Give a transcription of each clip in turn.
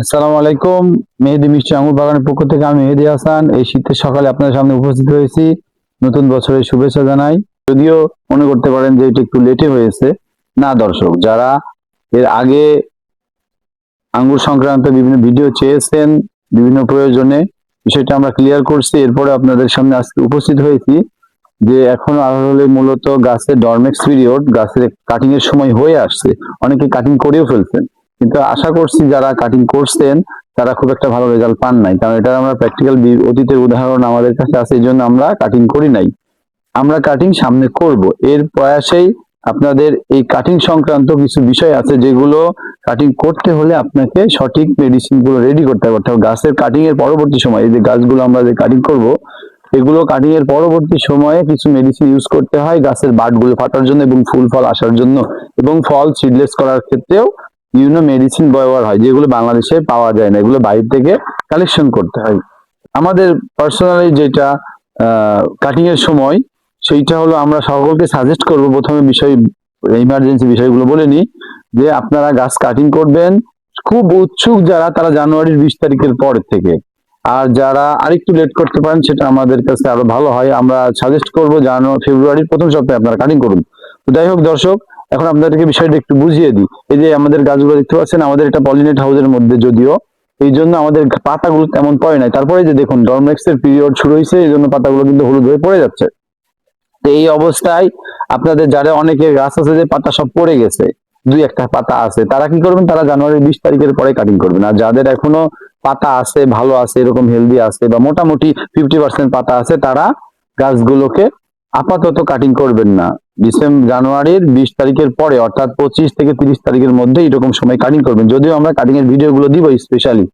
আসসালামু আলাইকুম, মেহেদি মিষ্টি আঙুর বাগানের পক্ষ থেকে আমি মেহেদি হাসান। এই শীতের সকালে আপনার সামনে উপস্থিত হয়েছি। নতুন বছরের শুভেচ্ছা জানাই। যদিও মনে করতে পারেন যে এটি একটু লেটে হয়েছে। না, দর্শক, যারা এর আগে আঙ্গুর সংক্রান্ত বিভিন্ন ভিডিও চেয়েছেন বিভিন্ন প্রয়োজনে, বিষয়টা আমরা ক্লিয়ার করছি। এরপরে আপনাদের সামনে আজকে উপস্থিত হয়েছি যে এখন আসলে মূলত গাছের ডরমেক্স পিরিয়ড গাছের কাটিং এর সময় হয়ে আসছে। অনেকে কাটিং করেও ফেলছেন। কিন্তু আশা করছি যারা কাটিং করছেন, তারা খুব একটা ভালো রেজাল্ট পান নাই। কারণ এটা আমরা প্র্যাকটিক্যাল অতীতের উদাহরণ আমাদের কাছে আছে, এই জন্য আমরা কাটিং করি নাই। আমরা কাটিং সামনে করব। এর প্রয়াসেই আপনাদের এই কাটিং সংক্রান্ত কিছু বিষয় আছে, যেগুলো কাটিং করতে হলে আপনাকে সঠিক মেডিসিনগুলো রেডি করতে হবে। অর্থাৎ গাছের কাটিং এর পরবর্তী সময়, এই যে গাছগুলো আমরা যে কাটিং করব, এগুলো কাটিং এর পরবর্তী সময়ে কিছু মেডিসিন ইউজ করতে হয় গাছের বাটগুলো ফাটার জন্য এবং ফুল ফল আসার জন্য। এবং ফল সিডলেস করার ক্ষেত্রেও বিভিন্ন মেডিসিন ব্যবহার হয়, যেগুলো বাংলাদেশে পাওয়া যায় না, এগুলো বাইরে থেকে কালেকশন করতে হয়। আমাদের পার্সোনালি যেটা কাটিং এর সময়, সেইটা হলো আমরা সকলকে সাজেস্ট করব, প্রথমে বিষয় ইমার্জেন্সি বিষয়গুলো বলে নিই, যে আপনারা গাছ কাটিং করবেন, খুব উৎসুক যারা, তারা জানুয়ারির বিশ তারিখের পর থেকে। আর যারা আরেকটু লেট করতে পারেন, সেটা আমাদের কাছে আরও ভালো হয়। আমরা সাজেস্ট করব জানুয়ারি, ফেব্রুয়ারির প্রথম সপ্তাহে আপনারা কাটিং করুন। যাই হোক দর্শক এখন আপনাদেরকে বিষয়টা একটু বুঝিয়ে দিই। এই যে আমাদের গাছগুলো দেখতে পাচ্ছেন, আমাদের এটা পলিনেট হাউসের মধ্যে যদিও। এই জন্য আমাদের পাতাগুলো তেমন পড়ে নাই। তারপরে যে দেখুন ডরমেক্স এর পিরিয়ড শুরু হয়েছে, এই জন্য পাতাগুলো কিন্তু হলুদ হয়ে পড়ে যাচ্ছে। তো এই অবস্থায় আপনাদের যারা অনেকে গাছ আছে যে পাতা সব পড়ে গেছে, দুই একটা পাতা আছে, তারা কি করবেন? তারা জানুয়ারি বিশ তারিখের পরে কাটিং করবেন। আর যাদের এখনও পাতা আছে, ভালো আছে, এরকম হেলদি আছে বা মোটামুটি ফিফটি পার্সেন্ট পাতা আছে, তারা গাছগুলোকে আপাতত কাটিং করবেন না। ডিসেম্বর জানুয়ারির বিশ তারিখের পরে, অর্থাৎ পঁচিশ থেকে তিরিশ তারিখের মধ্যে এরকম সময় কাটিং করবেন। যদিও আমরা কাটিং এর ভিডিও গুলো দিব স্পেশালি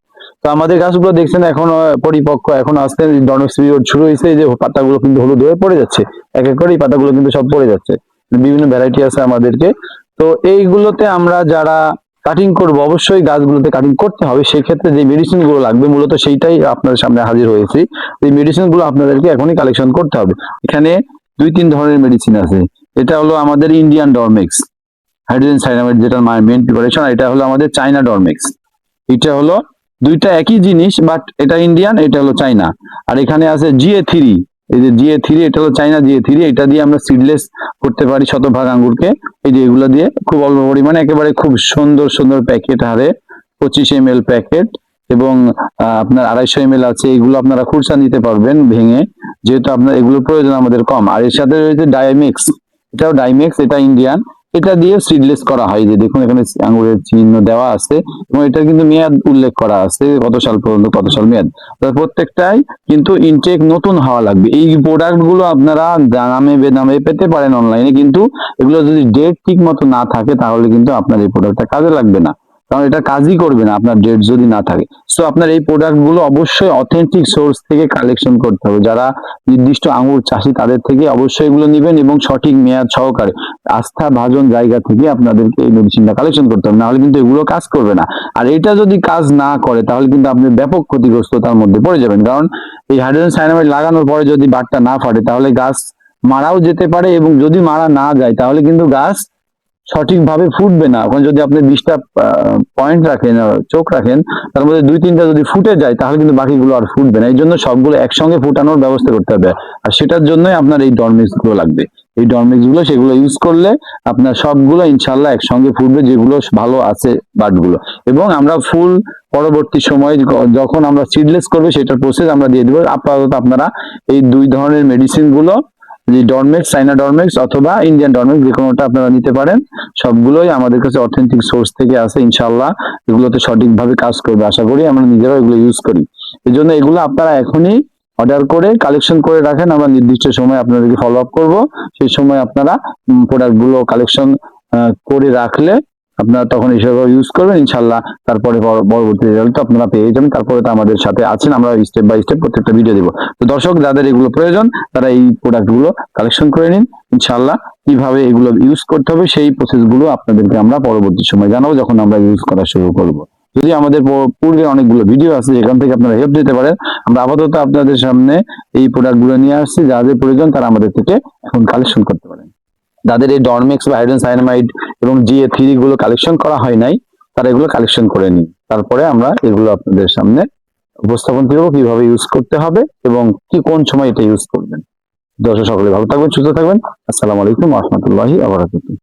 তো আমাদের গাছগুলো দেখছেন, এখন পরিপক্ক, এখন আসতে ডনক্স পিরিয়ড শুরু হয়েছে যে পাতাগুলো কিন্তু হলুদ হয়ে পড়ে যাচ্ছে। এক এক করে এই পাতাগুলো কিন্তু সব পড়ে যাচ্ছে। বিভিন্ন ভ্যারাইটি আছে আমাদেরকে। তো এইগুলোতে আমরা যারা কাটিং করব, অবশ্যই গাছগুলোতে কাটিং করতে হবে। সেক্ষেত্রে যে মেডিসিনগুলো লাগবে, মূলত সেইটাই আপনাদের সামনে হাজির হয়েছি। এই মেডিসিনগুলো আপনাদেরকে এখনই কালেকশন করতে হবে। এখানে দুই তিন ধরনের মেডিসিন আছে। এটা হলো আমাদের ইন্ডিয়ান ডরমেক্স হাইড্রোজেন সাইনামাইড যেটা মেন প্রিপারেশন এটা হলো আমাদের চাইনা ডরমেক্স এটা হলো দুইটা একই জিনিস বাট এটা ইন্ডিয়ান এটা হলো চাইনা আর এখানে আছে জিএ থ্রি এই যে জিএ থ্রি এটা হলো চাইনা জিএ থ্রি এটা দিয়ে আমরা সিডলেস করতে পারি শতভাগ আঙ্গুরকে। এই যে এগুলো দিয়ে খুব অল্প পরিমাণে, একেবারে খুব সুন্দর সুন্দর প্যাকেট হারে, পঁচিশ এমএল প্যাকেট এবং আপনার আড়াইশো এমএল আছে। এগুলো আপনারা খুরসা নিতে পারবেন ভেঙে, যেহেতু আপনার এগুলোর প্রয়োজন আমাদের কম। আর এর সাথে রয়েছে ডায়ামিক্স এটাও ডাইমেক্স এটা ইন্ডিয়ান এটা দিয়ে সিডলেস করা হয় যে দেখুন এখানে আঙুরের চিহ্ন দেওয়া আছে এবং এটা কিন্তু মেয়াদ উল্লেখ করা আছে কত সাল পর্যন্ত, কত সাল মেয়াদ। প্রত্যেকটাই কিন্তু ইনটেক নতুন হওয়া লাগবে। এই প্রোডাক্টগুলো আপনারা দামে বেদামে পেতে পারেন অনলাইনে কিন্তু এগুলো যদি ডেট ঠিক মতো না থাকে তাহলে কিন্তু আপনার এই প্রোডাক্টটা কাজে লাগবে না। কারণ এটা কাজই করবে না আপনার ডেট যদি না থাকে। সো আপনার এই প্রোডাক্টগুলো অবশ্যই অথেন্টিক সোর্স থেকে কালেকশন করতে হবে। যারা নির্দিষ্ট আঙুর চাষি, তাদের থেকে অবশ্যই এগুলো নেবেন এবং সঠিক মেয়াদ সহকারে আস্থা, ভাজন জায়গা থেকে আপনাদেরকে এই মেডিসিনটা কালেকশন করতে হবে। নাহলে কিন্তু এগুলো কাজ করবে না। আর এটা যদি কাজ না করে, তাহলে কিন্তু আপনি ব্যাপক ক্ষতিগ্রস্ততার মধ্যে পড়ে যাবেন। কারণ এই হাইড্রোজেন সাইনামাইড লাগানোর পরে যদি বাটটা না ফাটে, তাহলে গাছ মারাও যেতে পারে এবং যদি মারা না যায়, তাহলে কিন্তু গাছ সঠিকভাবে ফুটবে না। এখন যদি আপনি বিশটা পয়েন্ট রাখেন চোখ রাখেন, তার মধ্যে দুই, তিনটা যদি ফুটে যায়, তাহলে কিন্তু বাকিগুলো আর ফুটবে না। এই জন্য সবগুলো একসঙ্গে ফুটানোর ব্যবস্থা করতে হবে। আর সেটার জন্যই আপনার এই ডরমিক্সগুলো লাগবে। এই ডরমিক্সগুলো সেগুলো ইউজ করলে আপনার সবগুলো ইনশাল্লাহ একসঙ্গে ফুটবে, যেগুলো ভালো আছে বাটগুলো এবং আমরা ফুল পরবর্তী সময়ে যখন আমরা সিডলেস করবে, সেটার প্রসেস আমরা দিয়ে দেবো। আপাতত আপনারা এই দুই ধরনের মেডিসিনগুলো যে ডরমেক্স চাইনা ডরমেক্স অথবা ইন্ডিয়ান ডরমেক্স যে কোনোটা আপনারা নিতে পারেন, সবগুলোই আমাদের কাছে অথেন্টিক সোর্স থেকে আছে ইনশাল্লাহ এগুলোতে সঠিকভাবে কাজ করবে। আশা করি আমরা নিজেরাও এগুলো ইউজ করি। এই জন্য এগুলো আপনারা এখনই অর্ডার করে কালেকশন করে রাখেন। আমরা নির্দিষ্ট সময় আপনাদেরকে ফলো আপ করব। সেই সময় আপনারা প্রোডাক্টগুলো কালেকশন করে রাখলে আপনারা তখন হিসেবে ইউজ করবেন, ইনশাল্লাহ তারপরে পরবর্তী রেজাল্ট আপনারা পেয়ে যাবেন। তারপরে তো আমাদের সাথে আছেন, আমরা স্টেপ বাই স্টেপ প্রত্যেকটা ভিডিও দিব। তো দর্শক, যাদের এগুলো প্রয়োজন, তারা এই প্রোডাক্টগুলো কালেকশন করে নিন, ইনশাল্লাহ। কীভাবে এগুলো ইউজ করতে হবে, সেই প্রসেসগুলো আপনাদেরকে আমরা পরবর্তী সময় জানাব, যখন আমরা ইউজ করা শুরু করব। যদি আমাদের পূর্বে অনেকগুলো ভিডিও আছে, যেখান থেকে আপনারা হেল্প দিতে পারেন, আমরা আপাতত আপনাদের সামনে এই প্রোডাক্টগুলো নিয়ে আসছি। যাদের প্রয়োজন, তারা আমাদের থেকে এখন কালেকশন করতে পারেন। যাদের এই ডরমেক্স বা হাইড্রোজেন সাইনামাইড এবং জিএ থ্রি গুলো কালেকশন করা হয় নাই, তারা এগুলো কালেকশন করে নিই তারপরে আমরা এগুলো আপনাদের সামনে উপস্থাপন করব, কীভাবে ইউজ করতে হবে এবং কি কোন সময় এটা ইউজ করবেন। দর্শক সকলে ভালো থাকবেন, সুস্থ থাকবেন। আসসালামু আলাইকুম রহমতুল্লাহি আবরাকাতুহ